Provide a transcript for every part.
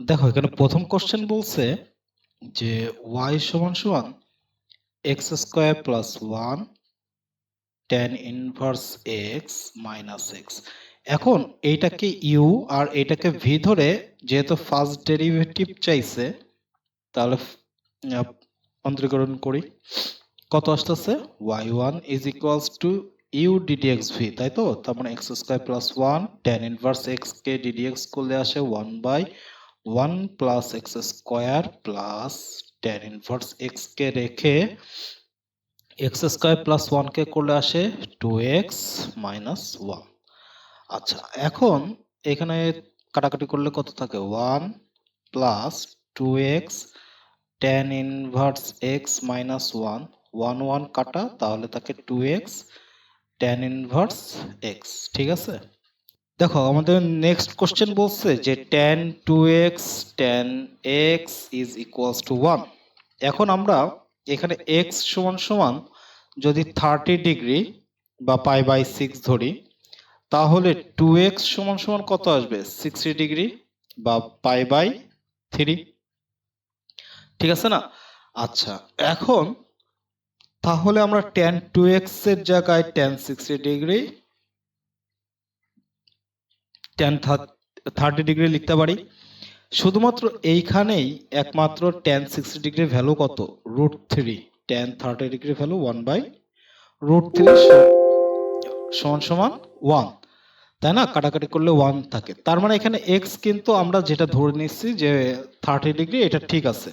দেখো, এখানে প্রথম কোশ্চেন বলছে যে y সমান সমান X square plus one tan inverse X minus X এখন এইটাকে ইউ আর এটাকে ভি ধরে যেহেতু ফার্স্ট ডেরিভেটিভ চাইছে, তাহলে অন্তরীকরণ করি। কত আসতেছে? Y one is equals to U D D X V তাই তো? তার মানে X square plus one tan inverse X কে ডিডিএক্স করলে আসে one by one plus X square plus tan inverse X কে রেখে এক্স স্কোয়ার প্লাস ওয়ান কে করলে আসে টু এক্স মাইনাস ওয়ান আচ্ছা এখন এখানে কাটাকাটি করলে কত থাকে? One plus two X tan inverse X minus one one one কাটা, তাহলে থাকে two X tan inverse X ঠিক আছে? দেখো, আমাদের নেক্সট কোশ্চেন বলছে যে tan two X tan X is equals to one এখন আমরা এখানে এক্স সমান সমান যদি থার্টি ডিগ্রি বা পাই বাই সিক্স ধরি, তাহলে টু এক্স সমান সমান কত আসবে? সিক্সটি ডিগ্রি বা পাই বাই থ্রি ঠিক আছে না? আচ্ছা এখন তাহলে আমরা টেন টু এক্সের জায়গায় tan sixty degree tan thirty degree লিখতে পারি। শুধুমাত্র এইখানেই একমাত্র টেন সিক্সটি ডিগ্রি ভ্যালু কত? Root three tan thirty degree value one by root three সমান সমান ওয়ান তাই না? কাটাকাটি করলে ওয়ান থাকে। তার মানে এখানে এক্স কিন্তু আমরা যেটা ধরে নিচ্ছি যে থার্টি ডিগ্রি এটা ঠিক আছে।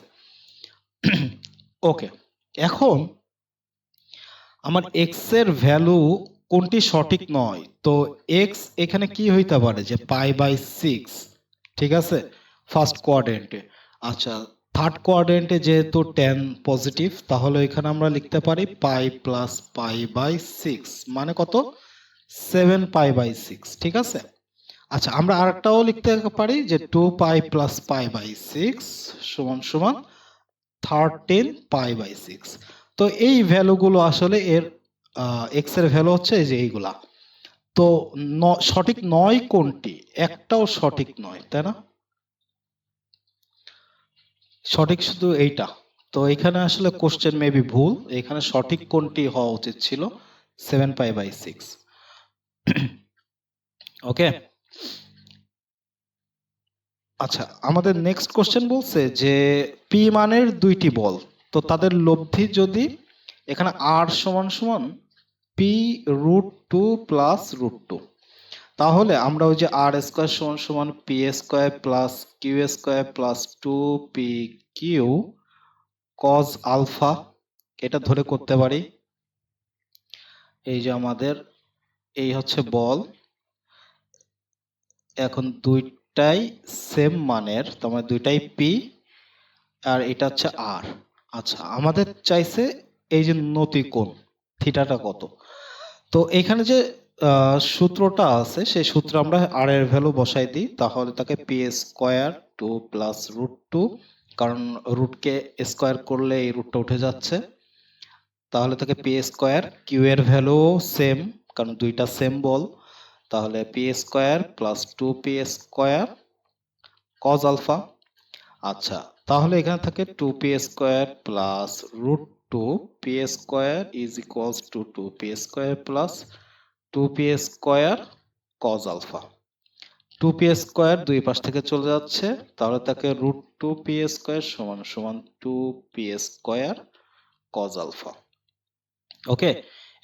ওকে এখন আমার এক্সের ভ্যালু কোনটি সঠিক নয়? তো এক্স এখানে কি হইতে পারে যে পাই বাই সিক্স ঠিক আছে? ফার্স্ট কোয়াড্রেন্টে আচ্ছা থার্ড কোয়াড্রেন্টে যেহেতু টেন পজিটিভ তাহলে এখানে আমরা লিখতে পারি pi plus pi by six মানে কত? সেভেন পাই বাই সিক্স ঠিক আছে? আচ্ছা আমরা আরেকটাও লিখতে পারি যে two pi plus pi by six সমান সমান থার্টিন পাই বাই সিক্স তো এই ভ্যালুগুলো আসলে এর এক্সের ভ্যালু হচ্ছে এই যে এইগুলা। তো সঠিক নয় কোনটি? একটাও সঠিক নয়, তাই না? সঠিক শুধু এইটা। তো এখানে আসলে কোশ্চেন মেবি ভুল। এখানে সঠিক কোনটি হওয়া উচিত ছিল? Seven pi by six okay আচ্ছা আমাদের নেক্সট কোশ্চেন বলছে যে পি মানের দুইটি বল। তো তাদের লব্ধি যদি এখানে আর সমান সমান P root two plus root two তাহলে আমরা ওই যে আর স্কোয়ার সমান সমান P square plus Q square plus two P Q cos alpha এটা ধরে করতে পারি। এই যে আমাদের, এই হচ্ছে বল। এখন দুইটাই সেম মানের তোমার দুইটাই পি আর এটা হচ্ছে আর আচ্ছা আমাদের চাইছে এই যে নতি কোণ থিটাটা কত? তো এখানে যে সূত্রটা আছে, সেই সূত্রে আমরা আর এর ভ্যালু বসাই দিই, তাহলে তাকে P square two plus root two কারণ রুটকে স্কোয়ার করলে এই রুটটা উঠে যাচ্ছে। তাহলে তাকে পি স্কোয়ার কিউ এর ভ্যালু সেম কারণ দুইটা সেম বল তাহলে P square plus two P square cos alpha আচ্ছা তাহলে এখানে থাকে two P square plus root two P square is equals to two P square plus two P square cos alpha two P square দুই পাশ থেকে চলে যাচ্ছে, তাহলে তাকে রুট টু পি স্কোয়ার সমান সমান two P square cos alpha okay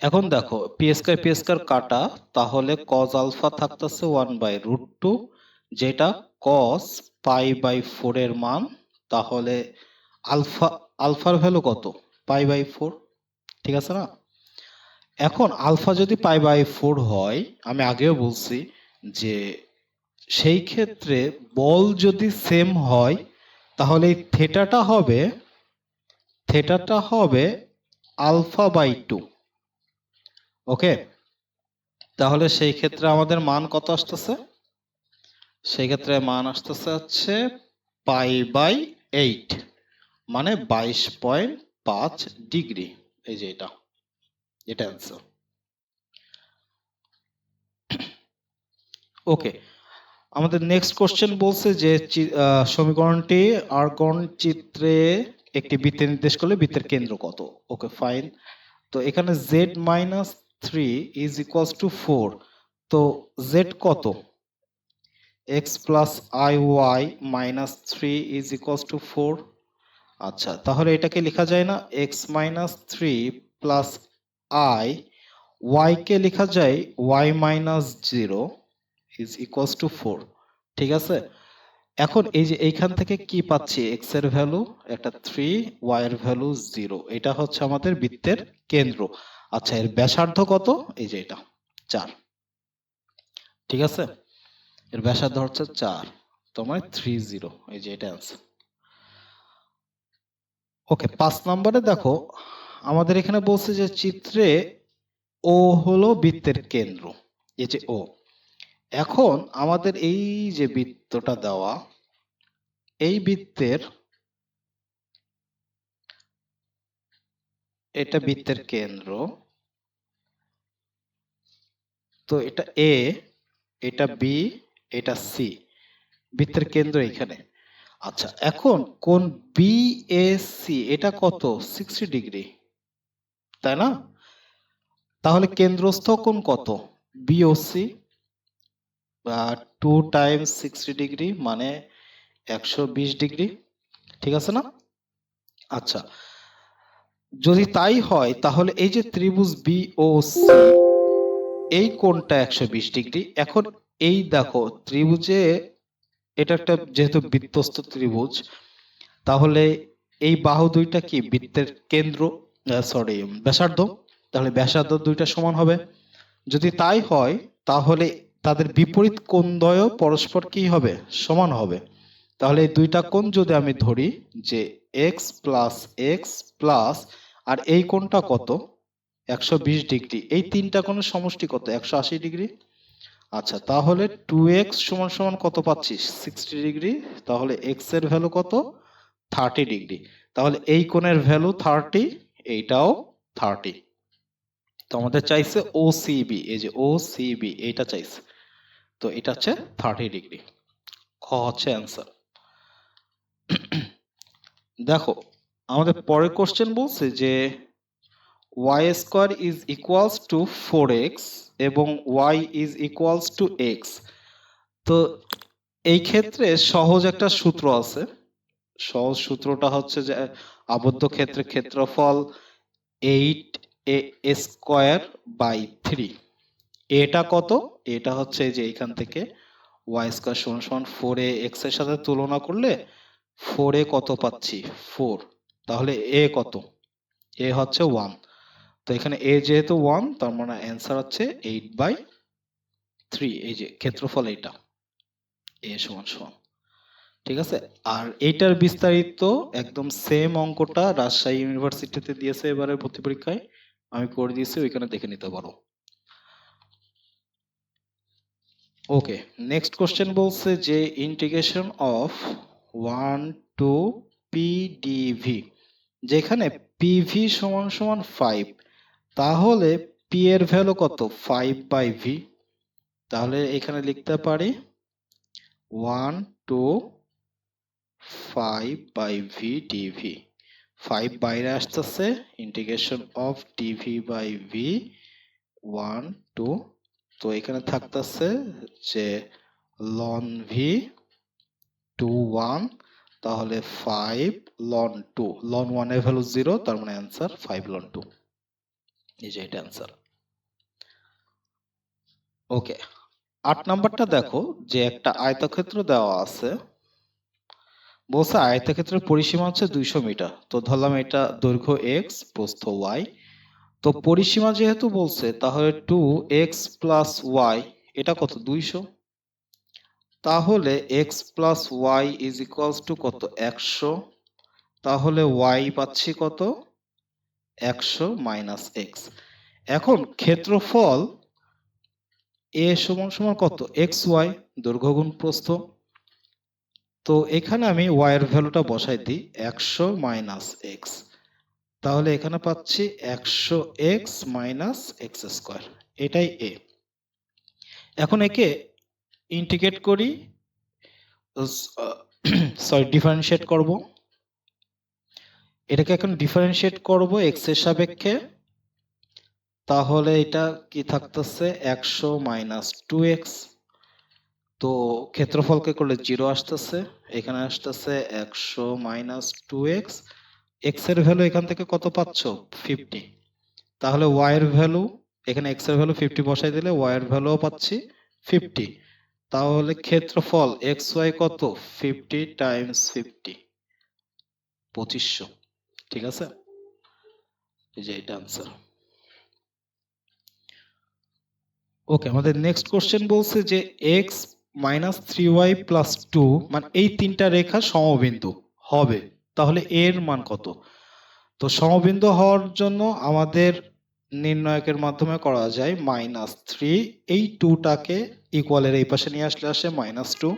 এখন দেখো পি স্কোয়ার পি স্কোয়ার কাটা, তাহলে কজ আলফা থাকতেছে ওয়ান বাই রুট টু যেটা কস পাই বাই ফোর এর মান, তাহলে আলফা আলফার ভ্যালু কত? পাই বাই ফোর, ঠিক আছে না? এখন আলফা যদি পাই বাই ফোর হয়, আমি আগেও বলছি যে সেই ক্ষেত্রে বল যদি সেম হয়, তাহলে থেটাটা হবে থেটাটা হবে আলফা বাই টু। ওকে? তাহলে সেই ক্ষেত্রে আমাদের মান কত আসতেছে? সেই ক্ষেত্রে মান আসতেছে হচ্ছে পাই বাই এইট মানে বাইশ পয়েন্ট পাঁচ ডিগ্রি। এই যে এটা এটা অ্যান্সার ওকে আমাদের নেক্সট কোশ্চেন বলছে যে সমীকরণটি আর্গন চিত্রে একটি বৃত্তে নির্দেশ করলে বৃত্তের কেন্দ্র কত? ওকে ফাইন তো এখানে Z minus three is equals to four তো জেড কত? X plus I Y minus three is equals to four আচ্ছা তাহলে এটাকে লেখা যায় না? X minus three plus I Y কে লেখা যায় Y minus zero is equals to four ঠিক আছে? এখন এই যে এইখান থেকে কি পাচ্ছি? এক্সের ভ্যালু একটা থ্রি ওয়াই এর ভ্যালু জিরো এটা হচ্ছে আমাদের বৃত্তের কেন্দ্র। আচ্ছা এর ব্যাসার্ধ কত? এই যে এটা, চার। ঠিক আছে? এর ব্যাসার্ধ হচ্ছে চার তোমার থ্রি জিরো এই যে এটা অ্যান্সার ওকে পাঁচ নম্বরে দেখো, আমাদের এখানে বলছে যে চিত্রে ও হলো বৃত্তের কেন্দ্র, এই যে ও এখন আমাদের এই যে বৃত্তটা দেওয়া, এই বৃত্তের, এটা বৃত্তের কেন্দ্র। তো এটা এ এটা বি এটা সি বৃত্তের কেন্দ্র এখানে। আচ্ছা এখন কোন বি এ এটা কত? সিক্সটি ডিগ্রি তাই না? তাহলে কেন্দ্রস্থ কোন কত? BOC two times sixty degree মানে একশো বিশ ডিগ্রি ঠিক আছে না? আচ্ছা যদি তাই হয়, তাহলে এই যে ত্রিভুজ বিওসি এই কোণটা একশো বিশ ডিগ্রি এখন এই দেখো, ত্রিভুজে এটা একটা যেহেতু বৃত্তস্থ ত্রিভুজ, তাহলে এই বাহু দুইটা কি বৃত্তের কেন্দ্র? সরি ব্যাসার্ধ। তাহলে ব্যাসার্ধ দুইটা সমান হবে। যদি তাই হয়, তাহলে তাদের বিপরীত কোণদ্বয় পরস্পর কি হবে? সমান হবে। তাহলে এই দুইটা কোণ যদি আমি ধরি, যে এক্স প্লাস এক্স প্লাস আর এই কোণটা কত? একশো বিশ ডিগ্রি। এই তিনটা কোণের সমষ্টি কত? একশো আশি ডিগ্রি। আচ্ছা তাহলে টু এক্স সমান সমান কত পাচ্ছিস? সিক্সটি ডিগ্রি তাহলে এক্সের ভ্যালু কত? থার্টি ডিগ্রি তাহলে এই কোণের ভ্যালু থার্টি এইটাও থার্টি তো আমাদের চাইছে ও সিবি এই যে ও সিবি এইটা চাইছে। তো এটা হচ্ছে থার্টি ডিগ্রি খ হচ্ছে অ্যান্সার দেখো, আমাদের পরের কোশ্চেন বলছে যে Y square is equals to four X এবং Y is equals to X তো এই ক্ষেত্রে সহজ একটা সূত্র আছে। সহজ সূত্রটা হচ্ছে যে, আবদ্ধ ক্ষেত্রে ক্ষেত্রফল eight A square by three এটা কত? এটা হচ্ছে যে এখান থেকে ওয়াই স্কোয়ার সমান সমান ফোর এ এক্সের সাথে তুলনা করলে ফোর এ কত পাচ্ছি? ফোর তাহলে এ কত? এ হচ্ছে ওয়ান তো এখানে এ যেহেতু ওয়ান তার মানে অ্যান্সার হচ্ছে এইট বাই থ্রি এই যে ক্ষেত্রফল এইটা। এ সমান সমান। ঠিক আছে? আর এইটার বিস্তারিত একদম সেম অঙ্কটা রাজশাহী ইউনিভার্সিটিতে দিয়েছে এবারে ভর্তি পরীক্ষায়। আমি করে দিয়েছি, ওইখানে দেখে নিতে পারো। ওকে নেক্সট কোশ্চেন বলছে যে integration of one two P P D V যেখানে পিভি সমান সমান ফাইভ তাহলে পি এর ভ্যালু কত? ফাইভ বাই ভি তাহলে এখানে লিখতে পারি one two five by V DV five বাইরে আসতেছে integration of DV by V one two তো এখানে থাকতেছে যে লন ভি টু ওয়ান তাহলে ফাইভ লন টু লন ওয়ানের ভ্যালু জিরো তার মানে অ্যান্সার ফাইভ লন টু এই যে এটা অ্যান্সার ওকে আট নাম্বারটা দেখো, যে একটা আয়তক্ষেত্র দেওয়া আছে। বলছে আয়তক্ষেত্রের পরিসীমা হচ্ছে দুইশো মিটার। তো ধরলাম এটা দৈর্ঘ্য এক্স প্রস্থ ওয়াই তো পরিসীমা যেহেতু বলছে, তাহলে টু এক্স প্লাস ওয়াই এটা কত? দুইশো। তাহলে X plus Y is equals to কত? একশো। তাহলে ওয়াই পাচ্ছি কত? একশো মাইনাস এক্স এখন ক্ষেত্রফল এ সমান সমান কত? এক্স ওয়াই দৈর্ঘ্য গুণ প্রস্থ। তো এখানে আমি ওয়াই এর ভ্যালুটা বসাই দিই, একশো মাইনাস এক্স তাহলে এখানে পাচ্ছি একশো এক্স মাইনাস এক্স স্কোয়ার এটাই এ এখন একে ইন্টিগ্রেট করি সরি ডিফারেন্সিয়েট করব। এটাকে এখন ডিফারেন্সিয়েট করব এক্সের সাপেক্ষে। তাহলে এটা কি থাকতেছে? একশো মাইনাস টু এক্স তো ক্ষেত্রফলকে করলে জিরো আসতেছে, এখানে আসতেছে একশো মাইনাস টু এক্স এক্সের ভ্যালু এখান থেকে কত পাচ্ছ? ফিফটি তাহলে ওয়াই এর ভ্যালু এখানে এক্সের ভ্যালু ফিফটি বসাই দিলে ওয়াই এর ভ্যালুও পাচ্ছি ফিফটি তাহলে ক্ষেত্রফল এক্স ওয়াই কত? ফিফটি টাইমস ফিফটি পঁচিশশো। ঠিক আছে? এই যে এটা আনসার ওকে আমাদের নেক্সট কোশ্চেন বলছে যে X minus three Y plus two মানে এই তিনটা রেখা সমবিন্দু হবে। তাহলে এর মান কত? তো সমবিন্দু হওয়ার জন্য আমাদের নির্ণায়কের মাধ্যমে করা যায় মাইনাস থ্রি এই টুটাকে ইকুয়ালের এই পাশে নিয়ে আসলে আসে মাইনাস টু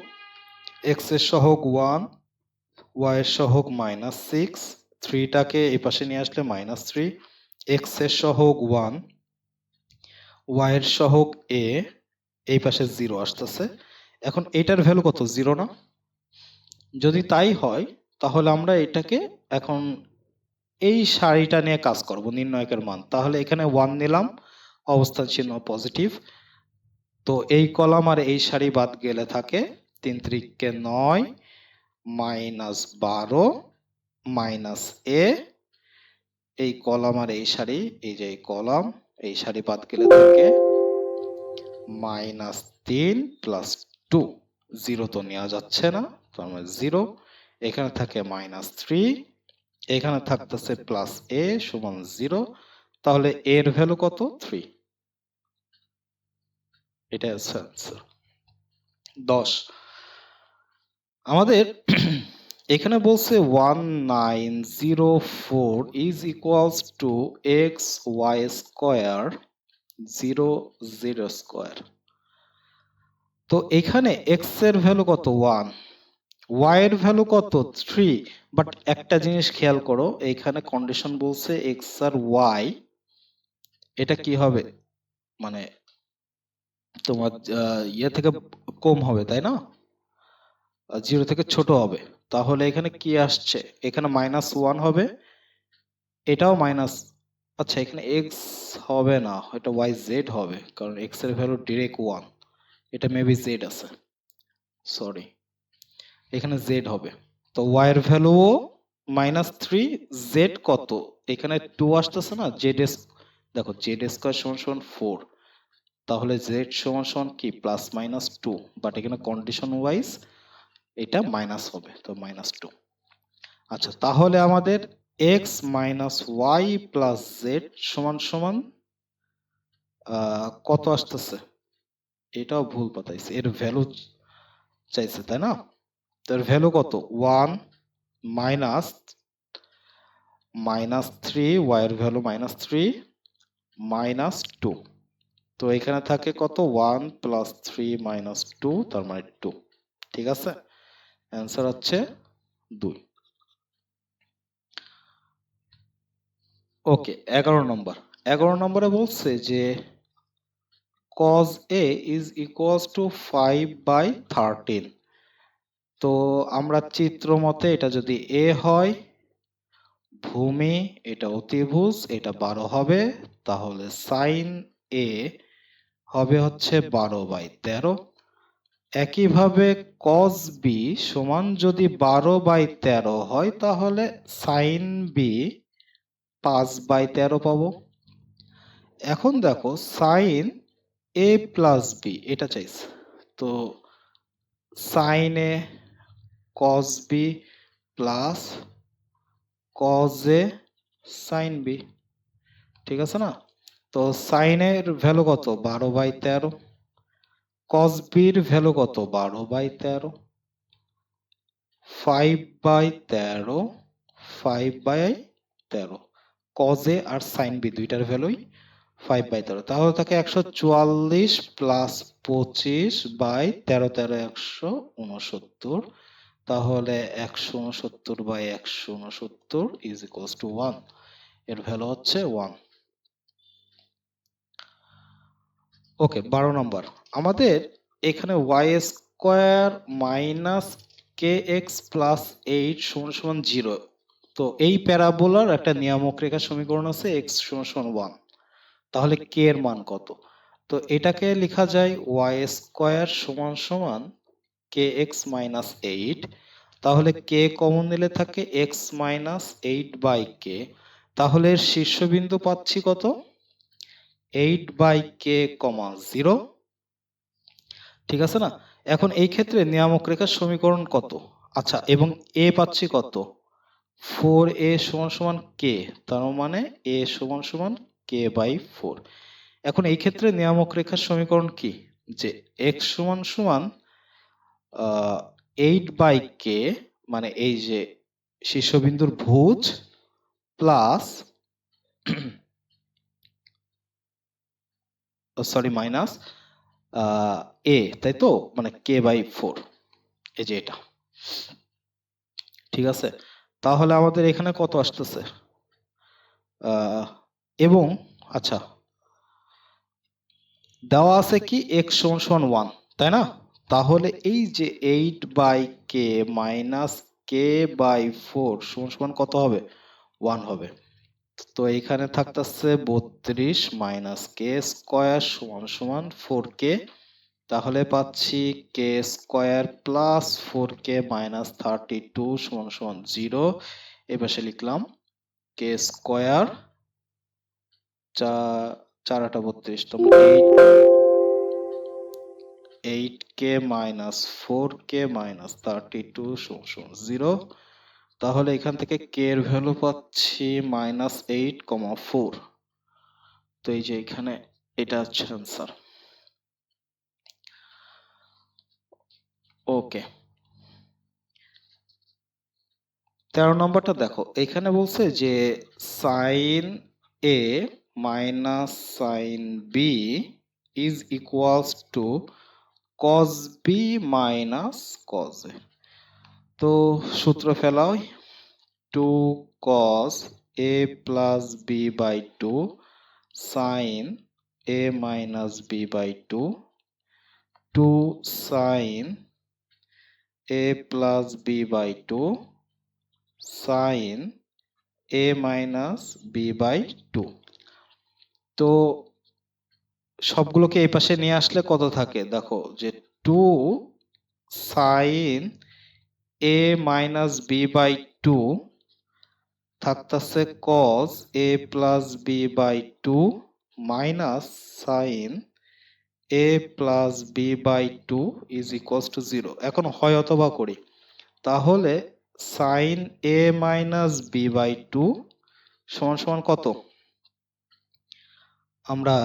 এক্সের সহগ ওয়ানের সহগ মাইনাস সিক্স থ্রিটাকে এই পাশে নিয়ে আসলে মাইনাস থ্রি এক্সের সহগ ওয়ান ওয়াই এর সহগ এ এই পাশে জিরো আসতেছে। এখন এটার ভ্যালু কত? জিরো না? যদি তাই হয়, তাহলে আমরা এটাকে এখন এই সারিটা নিয়ে কাজ করব, নির্ণয়কের মান। তাহলে এখানে ওয়ান নিলাম, অবস্থান চিহ্ন পজিটিভ তো এই কলাম আর এই সারি বাদ গেলে থাকে তিন ত্রিককে নয় মাইনাস বারো মাইনাস এ, এই কলাম আর এই সারি, এই যে কলাম, এই সারি বাদ গেলে থাকে মাইনাস তিন প্লাস টু। জিরো তো নেওয়া যাচ্ছে না, তার মানে জিরো। এখানে থাকে মাইনাস থ্রি, এখানে থাকতেছে প্লাস এ সমান জিরো। তাহলে এর ভ্যালু কত? থ্রি। এটা হচ্ছে আনসার দশ। আমাদের এখানে বলছে one nine zero four is equals to X Y square zero zero square তো এখানে এক্সের ভ্যালু কত? ওয়ান ওয়াই এর ভ্যালু কত? থ্রি বাট একটা জিনিস খেয়াল করো, এখানে কন্ডিশন বলছে এক্স আর ওয়াই এটা কি হবে? মানে তোমার ইয়ে থেকে কম হবে, তাই না? জিরো থেকে ছোট হবে। তাহলে এখানে কি আসছে? এখানে মাইনাস ওয়ান হবে। এটাও মাইনাস আচ্ছা এখানে এক্স হবে না, এটা ওয়াই জেড হবে, কারণ এক্সের ভ্যালু ডিরেক্ট ওয়ান এটা মেবি জেড আছে। সরি এখানে জেড হবে। তো ওয়াই এর ভ্যালুও মাইনাস থ্রি জেড কত? এখানে টু আসতেছে না জেড এস দেখো জেড স্কোয়ার সমান সমান ফোর তাহলে জেড সমান সমান কি? প্লাস মাইনাস টু বাট এখানে কন্ডিশন ওয়াইজ এটা মাইনাস হবে তো মাইনাস টু আচ্ছা তাহলে আমাদের X minus Y plus Z সমান সমান কত আসতেছে? এটাও ভুল পাতাইছে এর ভ্যালু চাইছে তাই না? তো এর ভ্যালু কত? One minus minus three Y এর value minus three minus two তো এখানে থাকে কত? One plus three minus two তার মানে টু ঠিক আছে? অ্যান্সার হচ্ছে দুই। ওকে, এগারো নম্বর। এগারো নম্বরে বলছে যে cos A is equals to five by thirteen তো আমরা চিত্র মতে এটা যদি এ হয়, ভূমি এটা অতিভুজ, এটা বারো হবে, তাহলে সাইন এ হবে হচ্ছে বারো বাই তেরো। একইভাবে cos বি সমান যদি বারো বাই তেরো হয়, তাহলে সাইন বি পাঁচ বাই তেরো পাবো। এখন দেখো সাইন এ প্লাস বি এটা চাইছে। তো sine A cos B plus cos A sine B ঠিক আছে না? তো সাইনের ভ্যালু কত? বারো বাই তেরো। কস বির ভ্যালু কত? বারো বাই তেরো? ফাইভ বাই তেরো ফাইভ বাই তেরো। কজে আর সাইন বি দুইটার ভ্যালুই ফাইভ বাই তেরো। তাহলে থাকে একশো চুয়াল্লিশ প্লাস পঁচিশ বাই তেরো তেরো, একশো উনসত্তর। তাহলে একশো উনসত্তর বাই একশো উনসত্তর ইজ ইকুয়ালস টু ওয়ানের ভ্যালু হচ্ছে ওয়ান ওকে বারো নম্বর আমাদের এখানে Y square minus K X plus eight সমান সমান জিরো তো এই প্যারাবোলার একটা নিয়ামক রেখা সমীকরণ আছে এক্স সমান সমান ওয়ান তাহলে কে এর মান কত? তো এটাকে লেখা যায় ওয়াই স্কোয়ার সমান সমান কে এক্স মাইনাস এইট তাহলে কে কমন নিলে থাকে X minus eight by K তাহলে শীর্ষবিন্দু পাচ্ছি কত? Eight by K comma zero ঠিক আছে না? এখন এই ক্ষেত্রে নিয়ামক রেখার সমীকরণ কত? আচ্ছা এবং এ পাচ্ছি কত? ফোর এ সমান সমান কে তার মানে এ সমান সমান কে বাই ফোর এখন এই ক্ষেত্রে নিয়ামক রেখার সমীকরণ কি? যে এক্স সমান সমান এইট বাই কে মানে এই যে শীর্ষবিন্দুর ভুজ প্লাস সরি মাইনাস এ তাই তো? মানে কে বাই ফোর এই যে এটা। ঠিক আছে? তাহলে আমাদের এখানে কত আসতেছে? এবং আচ্ছা। দেওয়া আছে কি এক্স সমান সমান ওয়ান তাই না? তাহলে এই যে eight by K minus K by four সমান সমান কত হবে? ওয়ান হবে। তো এখানে থাকতেছে বত্রিশ মাইনাস কে স্কোয়ার সমান সমান ফোর কে তাহলে পাচ্ছি K square plus four K minus thirty two সমান সমান জিরো এপাশে লিখলাম কে স্কোয়ার চার আটা বত্রিশ eight eight K minus four K minus thirty two সমান সমান জিরো তাহলে এখান থেকে কে এর ভ্যালু পাচ্ছি মাইনাস এইট কমা ফোর তো এই যে এখানে এটা হচ্ছে অ্যান্সার ওকে তেরো নম্বরটা দেখো, এখানে বলছে যে sine A minus sine B is equals to cos B minus cos A তো সূত্র ফেলাও। Two cos A plus B by two sine A minus B by two two sine A plus B by two sine A minus B by two তো সবগুলোকে এই পাশে নিয়ে আসলে কত থাকে? দেখো যে two sine A minus B by two থাকতেছে cos A plus B by two minus sine A plus B by two is equals to zero এখন হয় অথবা করি। তাহলে sine A minus B by two সমান সমান কত? আমরা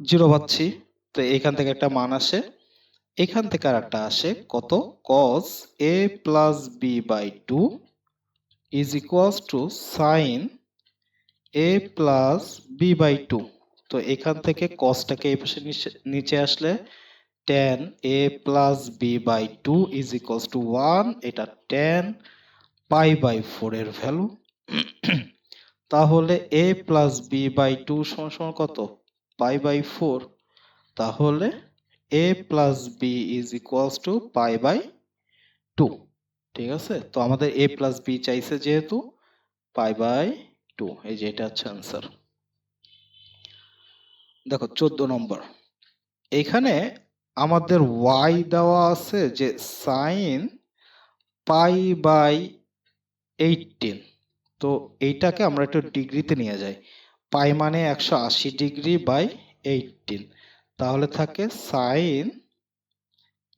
জিরো পাচ্ছি তো এখান থেকে একটা মান আসে। এখান থেকে আর একটা আসে, কত? Cos A plus B by two is equals to sine A plus B by two তো এখান থেকে কসটাকে এই পাশে নিচে- আসলে tan A plus B by two is equals to one এটা টেন পাই বাই ফোর এর ভ্যালু তাহলে A plus B by two সমান কত? পাই বাই ফোর তাহলে A plus B is equals to pi by two ঠিক আছে? তো আমাদের এ প্লাস বি চাইছে যেহেতু পাই বাই টু এই যে এটা হচ্ছে আনসার দেখো, চোদ্দ নম্বর। এখানে আমাদের ওয়াই দেওয়া আছে যে সাইন পাই বাই এইটিন তো এইটাকে আমরা একটু ডিগ্রিতে নিয়ে যাই। পাই মানে একশো আশি ডিগ্রি বাই এইটিন তাহলে থাকে সাইন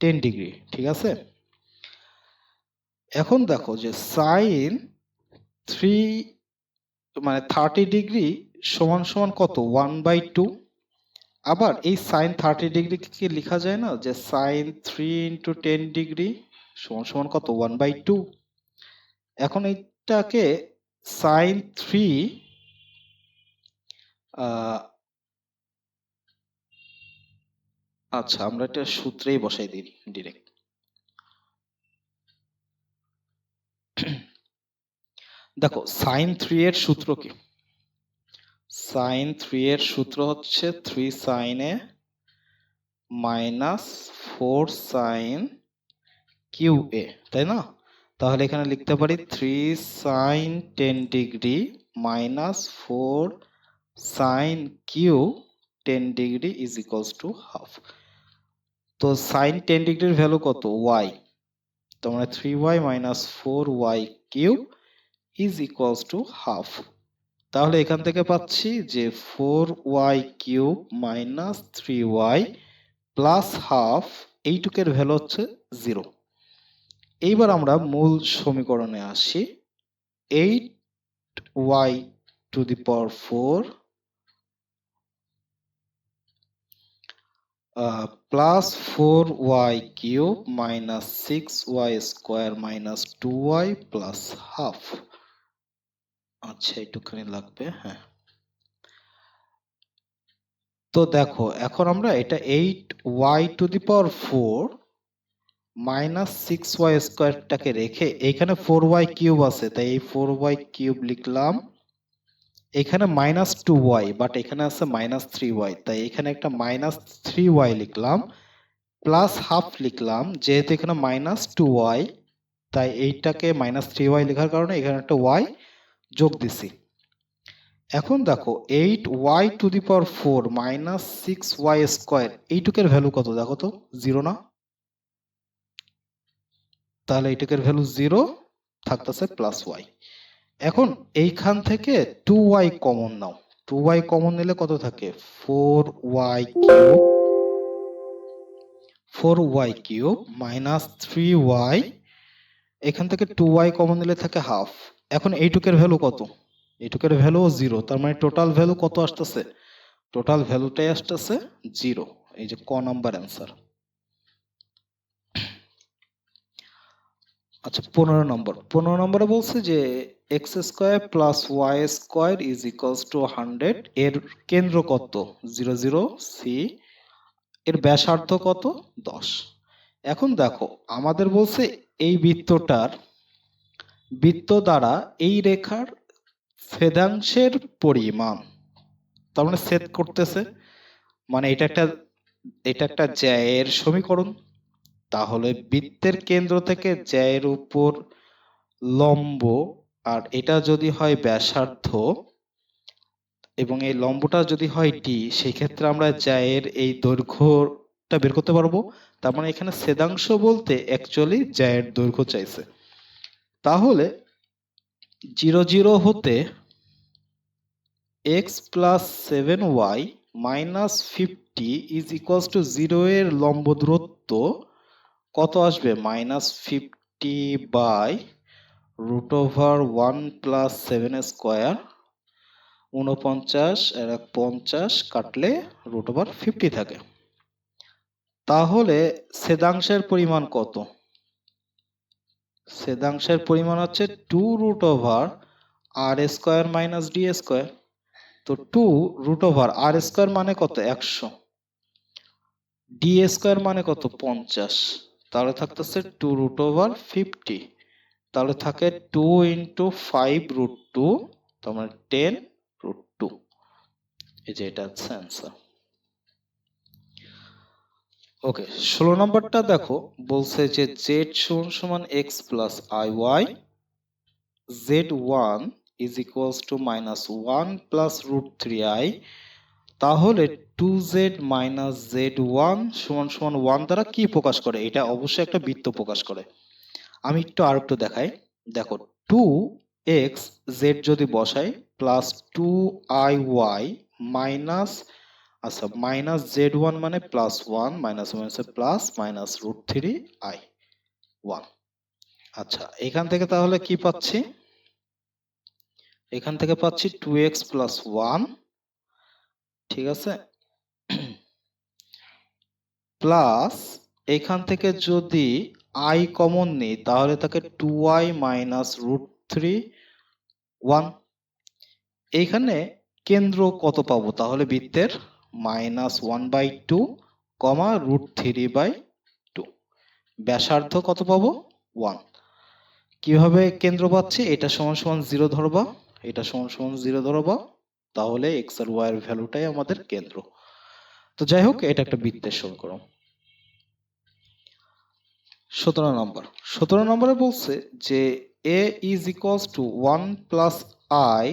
টেন ডিগ্রি ঠিক আছে? এখন দেখো যে সাইন থ্রি মানে থার্টি ডিগ্রি সমান সমান কত? ওয়ান বাই টু আবার এই সাইন থার্টি ডিগ্রি কি লেখা যায় না? যে sine three into ten degree সমান সমান কত? ওয়ান বাই টু এখন এইটাকে সাইন থ্রি আচ্ছা আমরা এটা সূত্রেই বসাই দিই ডিরেক্ট দেখো সাইন থ্রি এর সূত্র কি? সাইন থ্রি এর সূত্র হচ্ছে three sine minus four sine cube A তাই না? তাহলে এখানে লিখতে পারি three sine ten degree minus four sine cube ten degree is equals to half তো সাইন টেন ডিগ্রির ভ্যালু কত? ওয়াই তো মানে three Y minus four Y cube is equals to half তাহলে এখান থেকে পাচ্ছি যে four Y cube minus three Y plus half এইটুকের value হচ্ছে জিরো এইবার আমরা মূল সমীকরণে আসি। Eight Y to the power four plus four Y cube minus six Y square minus two Y plus half আচ্ছা একটুখানি লাগবে হ্যাঁ। তো দেখো, এখন আমরা এটা eight Y to the power four minus six Y স্কোয়ারটাকে রেখে এখানে ফোর ওয়াই কিউব আছে, তাই এই ফোর ওয়াই কিউব লিখলাম। এখানে মাইনাস টু ওয়াই বাট এখানে আছে মাইনাস থ্রি ওয়াই তাই এখানে একটা মাইনাস থ্রি ওয়াই লিখলাম প্লাস হাফ লিখলাম, যেহেতু এখানে মাইনাস টু ওয়াই তাই এইটাকে মাইনাস থ্রি ওয়াই লেখার কারণে এখানে একটা ওয়াই যোগ দিছি। এখন দেখো eight Y to the power four minus six Y square এইটুকের value কত? দেখো তো জিরো না? তাহলে এইটুকের ভ্যালু জিরো থাকতেছে প্লাস ওয়াই এখন এইখান থেকে টু ওয়াই কমন নাও। টু ওয়াই কমন নিলে কত থাকে? Four Y cube four Y cube minus three Y এখান থেকে টু ওয়াই কমন নিলে থাকে হাফ এখন এইটুকের ভ্যালু কত? এইটুকের ভ্যালু জিরো তার মানে টোটাল ভ্যালু কত আসতেছে? টোটাল ভ্যালুটাই আসতেছে জিরো এই যে ক নাম্বার অ্যান্সার আচ্ছা পনেরো নম্বর পনেরো নম্বরে বলছে যে X square plus Y square is equals to hundred এর কেন্দ্র কত? Zero zero, C. এর ব্যাসার্ধ কত? দশ। এখন দেখো, আমাদের বলছে এই বৃত্তটার বৃত্ত দ্বারা এই রেখার ছেদাংশের পরিমাণ। তার মানে ছেদ করতেছে। মানে এটা একটা এটা একটা জ্যায়ের সমীকরণ। তাহলে বৃত্তের কেন্দ্র থেকে জ্যায়ের উপর লম্ব আর এটা যদি হয় ব্যাসার্ধ এবং এই লম্বটা যদি হয় ডি সেই ক্ষেত্রে আমরা জ্যায়ের এই দৈর্ঘ্যটা বের করতে পারব, তার মানে এখানে ছেদাংশ বলতে অ্যাকচুয়ালি জ্যায়ের দৈর্ঘ্য চাইছে। তাহলে জিরো জিরো হতে X plus seven Y minus fifty is equals to zero এর লম্ব দূরত্ব কত আসবে? Minus fifty by root over one plus seven square উনপঞ্চাশ আর এক পঞ্চাশ কাটলে রুট ওভার ফিফটি থাকে। তাহলে ছেদাংশের পরিমাণ কত? ছেদাংশের পরিমাণ হচ্ছে two root over R square minus D square তো two root over R square মানে কত? একশো। ডি স্কোয়ার মানে কত? পঞ্চাশ। তাহলে থাকতেছে টু রুট ওভার ফিফটি তাহলে থাকে two into five root two তোমার টেন রুট টু এই যে এটা হচ্ছে অ্যান্সার ওকে ষোলো নম্বরটা দেখো, বলছে যে জেড সমান সমান X plus I Y Z one is equals to minus one plus root three I তাহলে two Z minus Z one সমান সমান ওয়ান দ্বারা কি প্রকাশ করে? এটা অবশ্যই একটা বৃত্ত প্রকাশ করে। আমি একটু আর একটু দেখাই। দেখো টু এক্স জেড যদি বসাই plus two I Y minus আচ্ছা মাইনাস জেড ওয়ান মানে plus one minus one plus minus root three I one আচ্ছা এখান থেকে তাহলে কি পাচ্ছি? এখান থেকে পাচ্ছি টু এক্স প্লাস ওয়ান ঠিক আছে? প্লাস এখান থেকে যদি আই কমন নিই, তাহলে থাকে two I minus root three one এইখানে কেন্দ্র কত পাবো? তাহলে বৃত্তের minus one by two comma root three by two ব্যাসার্ধ কত পাবো? ওয়ান কীভাবে কেন্দ্র পাচ্ছি? এটা সমান সমান জিরো ধরবা। এটা সমান সমান জিরো ধরবা। তাহলে এক্স আর ওয়াই এর ভ্যালুটাই আমাদের কেন্দ্র। তো যাই হোক, এটা একটা বৃত্তের সমীকরণ। সতেরো নম্বর। সতেরো নম্বরে বলছে যে A is equals to one plus I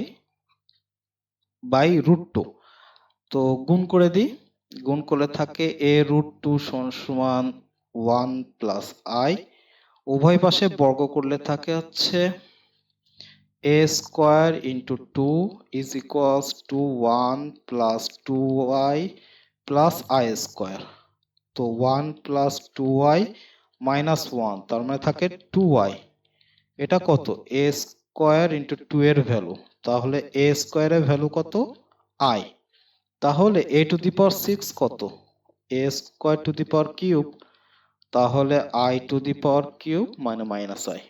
by root two তো গুণ করে দিই। গুণ করে থাকে এ রুট টু সমান ওয়ান প্লাস আই উভয় পাশে বর্গ করলে থাকে হচ্ছে A square into two is equals to one plus two Y plus I square তো one plus two Y minus one তার মানে থাকে টু ওয়াই এটা কত? এ স্কোয়ার ইন্টু টু এর ভ্যালু তাহলে এ স্কোয়ারের ভ্যালু কত? আই তাহলে এ টু দি পাওয়ার সিক্স কত? A square to the power cube তাহলে I to the power cube মানে মাইনাস আই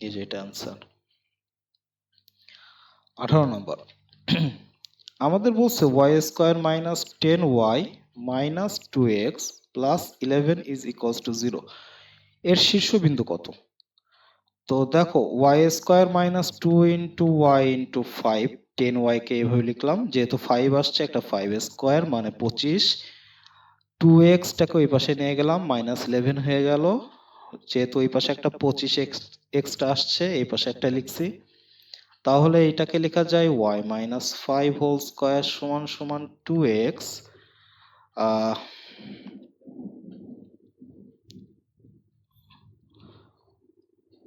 এই যে এটা অ্যান্সার আঠারো নম্বর। আমাদের বলছে Y square minus ten Y minus two X plus eleven is equals to zero এর শীর্ষবিন্দু কত? তো দেখো Y square minus two into Y into five ten ওয়াইকে এইভাবে লিখলাম, যেহেতু ফাইভ আসছে, একটা ফাইভ স্কোয়ার মানে পঁচিশ। টু এক্সটাকে ওই পাশে নিয়ে গেলাম মাইনাস ইলেভেন হয়ে গেল। যেহেতু ওই পাশে একটা পঁচিশ এক্স এক্সট্রা আসছে, এই পাশে একটা লিখছি। তাহলে এটাকে লেখা যায় Y minus five whole square সমান সমান টু এক্স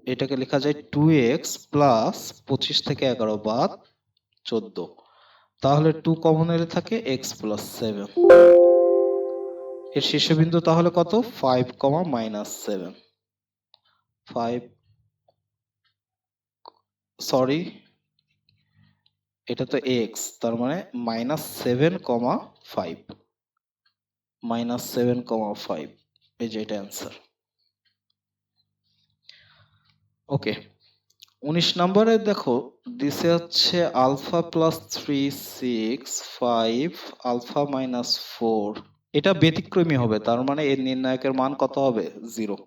এটাকে লেখা যায় টু এক্স প্লাস পঁচিশ থেকে এগারো বাদ চোদ্দ। তাহলে টু কমন এলে থাকে এক্স প্লাস সেভেন এর শীর্ষবিন্দু তাহলে কত? Five comma minus seven five sorry এটা তো এক্স তার মানে minus seven comma five minus seven comma five এই যে এটা অ্যান্সার ওকে। উনিশ নম্বরে দেখো দিছে হচ্ছে alpha plus three six five alpha minus four এটা ব্যতিক্রমী হবে, তার মানে এর নির্ণায়কের মান কত হবে? জিরো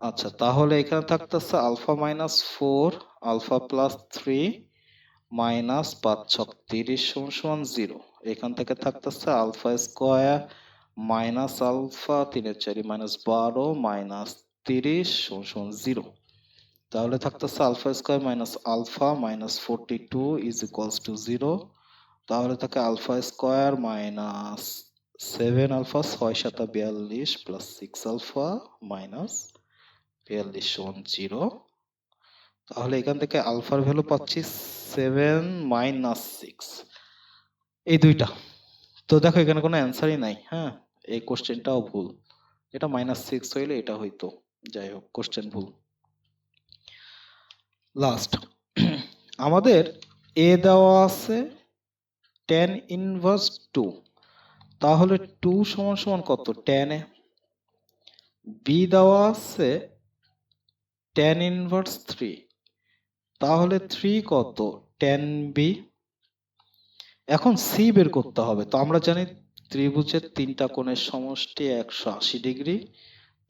আচ্ছা তাহলে এখানে থাকতেছে alpha minus four alpha plus three minus পাঁচ ছক, তিরিশ সমান জিরো এখান থেকে থাকতেছে আলফা স্কোয়ার মাইনাস আলফা তিনের চারি মাইনাস বারো মাইনাস তিরিশ সমান জিরো তাহলে থাকতেছে alpha square minus alpha minus forty two is equals to zero. তাহলে থাকে alpha square minus seven alpha ছয় সাতা বিয়াল্লিশ প্লাস সিক্স আলফা মাইনাস বিয়াল্লিশ সমান জিরো। তাহলে এখান থেকে আলফার ভ্যালু পাচ্ছি সেভেন মাইনাস সিক্স। এই দুইটা। তো দেখো এখানে কোনো অ্যান্সারই নাই হ্যাঁ? এই কোশ্চেনটাও ভুল। এটা মাইনাস সিক্স হইলে এটা হইতো। যাই হোক, কোশ্চেন ভুল। লাস্ট আমাদের এ দেওয়া আছে টেন ইনভার্স টু তাহলে টু সমান সমান কত? Tan A. বি দেওয়া আছে টেন ইনভার্স থ্রি তাহলে থ্রি কত? টেন বি এখন সি বের করতে হবে। তো আমরা জানি ত্রিভুজের তিনটা কোণের সমষ্টি একশো আশি ডিগ্রি।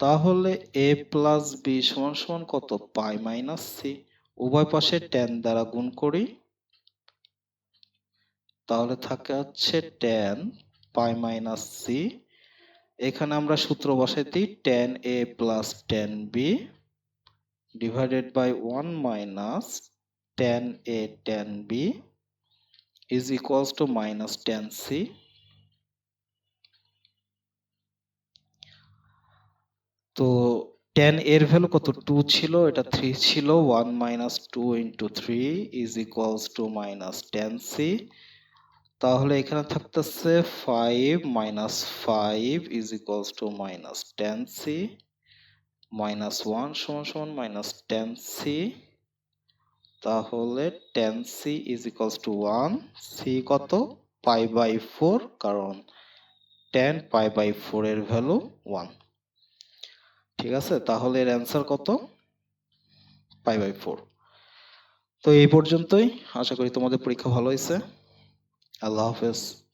তাহলে এ প্লাস বি সমান সমান কত? পাই মাইনাস সি উভয় পাশে টেন দ্বারা গুণ করি, তাহলে থাকে হচ্ছে টেন পাই মাইনাস সি এখানে আমরা সূত্র বসাই দিই tan A plus tan B divided by one minus tan A tan B is equals to minus tan C তো টেন এর ভ্যালু কত? টু ছিল, এটা থ্রি ছিল one minus two into three is equals to minus tan C তাহলে এখানে থাকতেছে five minus five is equals to minus tan C minus one সমান সমান মাইনাস টেন সি তাহলে tan C is equals to one C কত? Pi by four কারণ tan pi by four এর value one ঠিক আছে? তাহলে এর অ্যান্সার কত? পাই বাই ফোর তো এই পর্যন্তই। আশা করি তোমাদের পরীক্ষা ভালো হয়েছে। আল্লাহ হাফেজ।